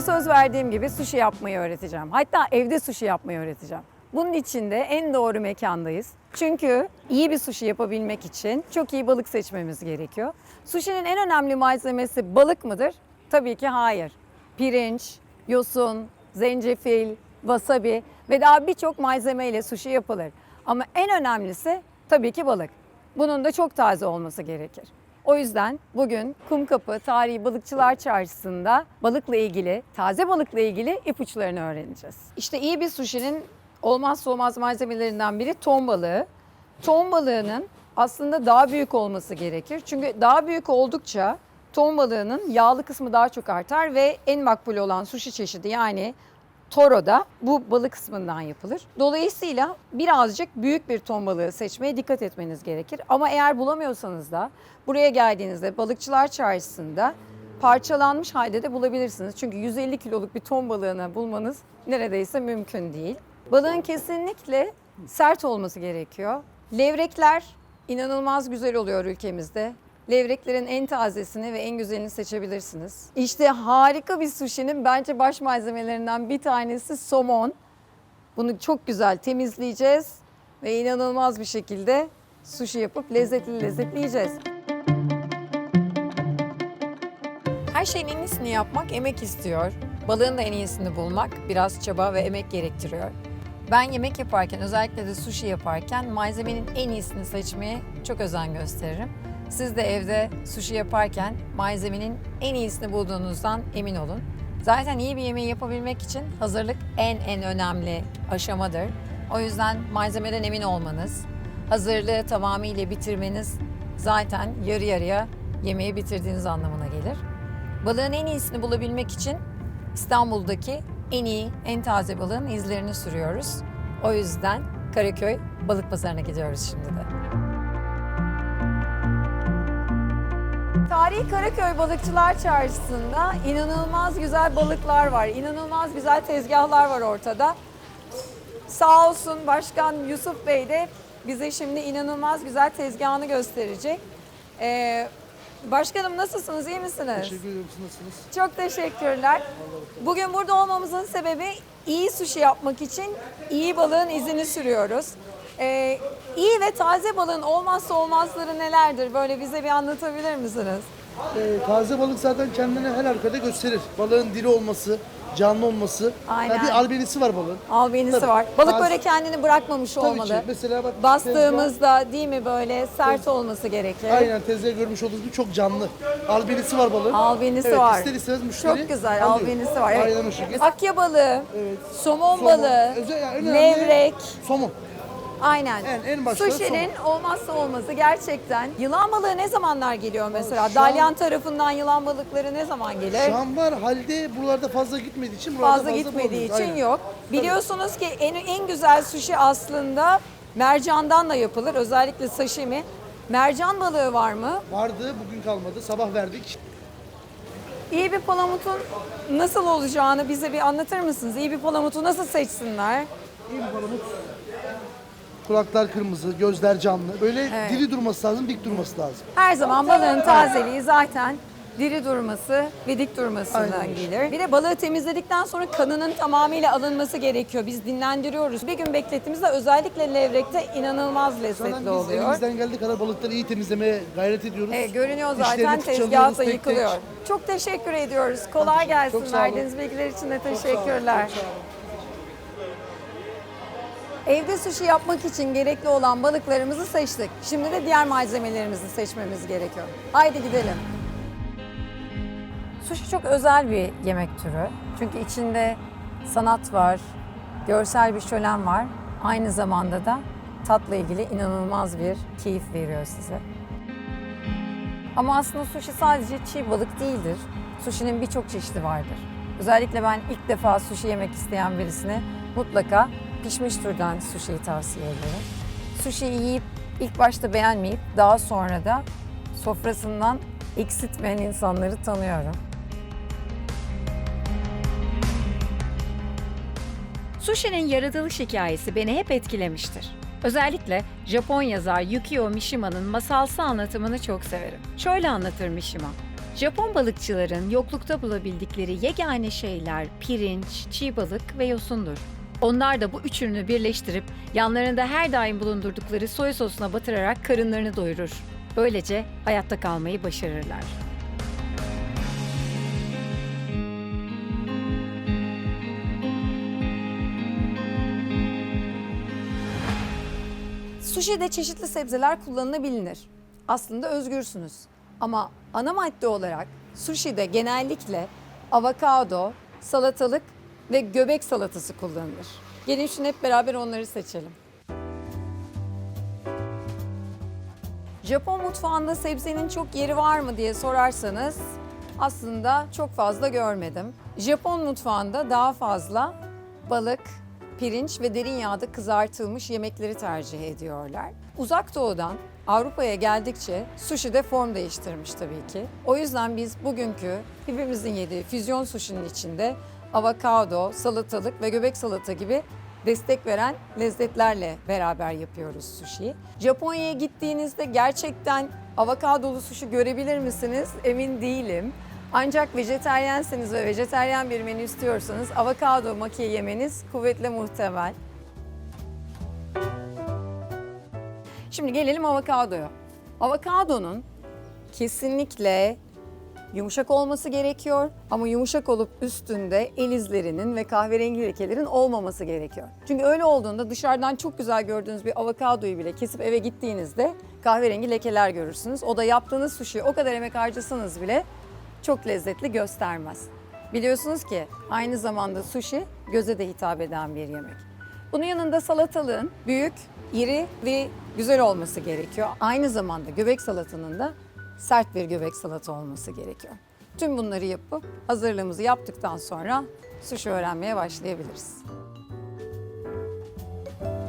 Size söz verdiğim gibi sushi yapmayı öğreteceğim. Hatta evde sushi yapmayı öğreteceğim. Bunun için de en doğru mekandayız. Çünkü iyi bir sushi yapabilmek için çok iyi balık seçmemiz gerekiyor. Sushi'nin en önemli malzemesi balık mıdır? Tabii ki hayır. Pirinç, yosun, zencefil, wasabi ve daha birçok malzemeyle sushi yapılır. Ama en önemlisi tabii ki balık. Bunun da çok taze olması gerekir. O yüzden bugün Kumkapı Tarihi Balıkçılar Çarşısı'nda balıkla ilgili, taze balıkla ilgili ipuçlarını öğreneceğiz. İşte iyi bir sushi'nin olmazsa olmaz malzemelerinden biri ton balığı. Ton balığının aslında daha büyük olması gerekir. Çünkü daha büyük oldukça ton balığının yağlı kısmı daha çok artar ve en makbul olan sushi çeşidi yani Toro da bu balık kısmından yapılır. Dolayısıyla birazcık büyük bir ton balığı seçmeye dikkat etmeniz gerekir. Ama eğer bulamıyorsanız da buraya geldiğinizde balıkçılar çarşısında parçalanmış halde de bulabilirsiniz. Çünkü 150 kiloluk bir ton balığını bulmanız neredeyse mümkün değil. Balığın kesinlikle sert olması gerekiyor. Levrekler inanılmaz güzel oluyor ülkemizde. Levreklerin en tazesini ve en güzelini seçebilirsiniz. İşte harika bir sushi'nin bence baş malzemelerinden bir tanesi somon. Bunu çok güzel temizleyeceğiz ve inanılmaz bir şekilde sushi yapıp lezzetli lezzetli yiyeceğiz. Her şeyin en iyisini yapmak emek istiyor. Balığın da en iyisini bulmak biraz çaba ve emek gerektiriyor. Ben yemek yaparken özellikle de sushi yaparken malzemenin en iyisini seçmeye çok özen gösteririm. Siz de evde sushi yaparken malzemenin en iyisini bulduğunuzdan emin olun. Zaten iyi bir yemeği yapabilmek için hazırlık en en önemli aşamadır. O yüzden malzemeden emin olmanız, hazırlığı tamamıyla bitirmeniz zaten yarı yarıya yemeği bitirdiğiniz anlamına gelir. Balığın en iyisini bulabilmek için İstanbul'daki en iyi, en taze balığın izlerini sürüyoruz. O yüzden Karaköy Balık Pazarı'na gidiyoruz şimdi de. Tarihi Karaköy Balıkçılar Çarşısı'nda inanılmaz güzel balıklar var. İnanılmaz güzel tezgahlar var ortada. Sağ olsun Başkan Yusuf Bey de bize şimdi inanılmaz güzel tezgahını gösterecek. Ee, başkanım nasılsınız, iyi misiniz? Teşekkür ederim. Siz nasılsınız? Çok teşekkürler. Bugün burada olmamızın sebebi iyi sushi yapmak için iyi balığın izini sürüyoruz. Ee, iyi ve taze balığın olmazsa olmazları nelerdir? Böyle bize bir anlatabilir misiniz? Ee, taze balık zaten kendini her arkada gösterir. Balığın diri olması, canlı olması. Aynen. Yani bir albenisi var balığın. Albenisi Tabii. var. Balık Taze- böyle kendini bırakmamış Tabii olmalı. ki. Mesela bak Bastığımızda değil mi böyle sert olması gerekir. tezgah- aynen tezgahı görmüş olduğunuz gibi çok canlı. Albenisi var balığın. Albenisi evet, var. ister istemez müşteri Çok güzel alıyor. albenisi var. Evet. Aynen o şekilde. Akya balığı, Evet. somon, Somon, balığı, özel- yani önemli levrek. Somon. Aynen. En- en başta Sushi'nin olmazsa olmazı gerçekten. Yılan balığı ne zamanlar geliyor mesela? Şu an- Dalyan tarafından yılan balıkları ne zaman gelir? Şu an var halde buralarda fazla gitmediği için buralarda fazla gitmediği bulamıyoruz. için Aynen. yok. Biliyorsunuz ki en, en güzel sushi aslında mercandan da yapılır. Özellikle sashimi. Mercan balığı var mı? Vardı bugün kalmadı. Sabah verdik. İyi bir palamutun nasıl olacağını bize bir anlatır mısınız? İyi bir palamutu nasıl seçsinler? İyi bir palamut. Kulaklar kırmızı, gözler canlı. Böyle Evet. diri durması lazım, dik durması lazım. Her zaman balığın tazeliği zaten diri durması ve dik durmasından Aynen. gelir. Bir de balığı temizledikten sonra kanının tamamıyla alınması gerekiyor. Biz dinlendiriyoruz. Bir gün beklettiğimizde özellikle levrekte inanılmaz Zaten lezzetli biz oluyor. elimizden geldiği kadar balıkları iyi temizlemeye gayret ediyoruz. Evet, görünüyor zaten Dişlerini tezgah fırçalıyoruz da tek yıkılıyor. tek. Çok teşekkür ediyoruz. Kolay gelsin. Çok sağ olun. Verdiğiniz bilgiler için de teşekkürler. çok sağ olun. Evde sushi yapmak için gerekli olan balıklarımızı seçtik. Şimdi de diğer malzemelerimizi seçmemiz gerekiyor. Haydi gidelim. Sushi çok özel bir yemek türü. Çünkü içinde sanat var, görsel bir şölen var. Aynı zamanda da tatla ilgili inanılmaz bir keyif veriyor size. Ama aslında sushi sadece çiğ balık değildir. Sushi'nin birçok çeşidi vardır. Özellikle ben ilk defa sushi yemek isteyen birisine mutlaka pişmiş türden sushi'yi tavsiye ederim. Sushi'yi yiyip ilk başta beğenmeyip daha sonra da sofrasından eksiltmeyen insanları tanıyorum. Sushi'nin yaratılış hikayesi beni hep etkilemiştir. Özellikle Japon yazar Yukio Mishima'nın masalsı anlatımını çok severim. Şöyle anlatır Mishima. Japon balıkçıların yoklukta bulabildikleri yegane şeyler pirinç, çiğ balık ve yosundur. Onlar da bu üç ürünü birleştirip yanlarında her daim bulundurdukları soya sosuna batırarak karınlarını doyurur. Böylece hayatta kalmayı başarırlar. Sushi'de çeşitli sebzeler kullanılabilir. Aslında özgürsünüz. Ama ana madde olarak sushi'de genellikle avokado, salatalık ve göbek salatası kullanılır. Gelin şimdi hep beraber onları seçelim. Japon mutfağında sebzenin çok yeri var mı diye sorarsanız aslında çok fazla görmedim. Japon mutfağında daha fazla balık, pirinç ve derin yağda kızartılmış yemekleri tercih ediyorlar. Uzak Doğu'dan Avrupa'ya geldikçe sushi de form değiştirmiş tabii ki. O yüzden biz bugünkü hepimizin yediği füzyon sushi'nin içinde avokado, salatalık ve göbek salata gibi destek veren lezzetlerle beraber yapıyoruz sushi'yi. Japonya'ya gittiğinizde gerçekten avokadolu sushi görebilir misiniz? Emin değilim. Ancak vejetaryenseniz ve vejeteryan bir menü istiyorsanız avokado maki yemeniz kuvvetle muhtemel. Şimdi gelelim avokadoya. Avokadonun kesinlikle yumuşak olması gerekiyor ama yumuşak olup üstünde el izlerinin ve kahverengi lekelerin olmaması gerekiyor. Çünkü öyle olduğunda dışarıdan çok güzel gördüğünüz bir avokadoyu bile kesip eve gittiğinizde kahverengi lekeler görürsünüz. O da yaptığınız sushi o kadar emek harcasanız bile çok lezzetli göstermez. Biliyorsunuz ki aynı zamanda sushi göze de hitap eden bir yemek. Bunun yanında salatalığın büyük, iri ve güzel olması gerekiyor. Aynı zamanda göbek salatanın da sert bir göbek salata olması gerekiyor. Tüm bunları yapıp hazırlığımızı yaptıktan sonra sushi öğrenmeye başlayabiliriz.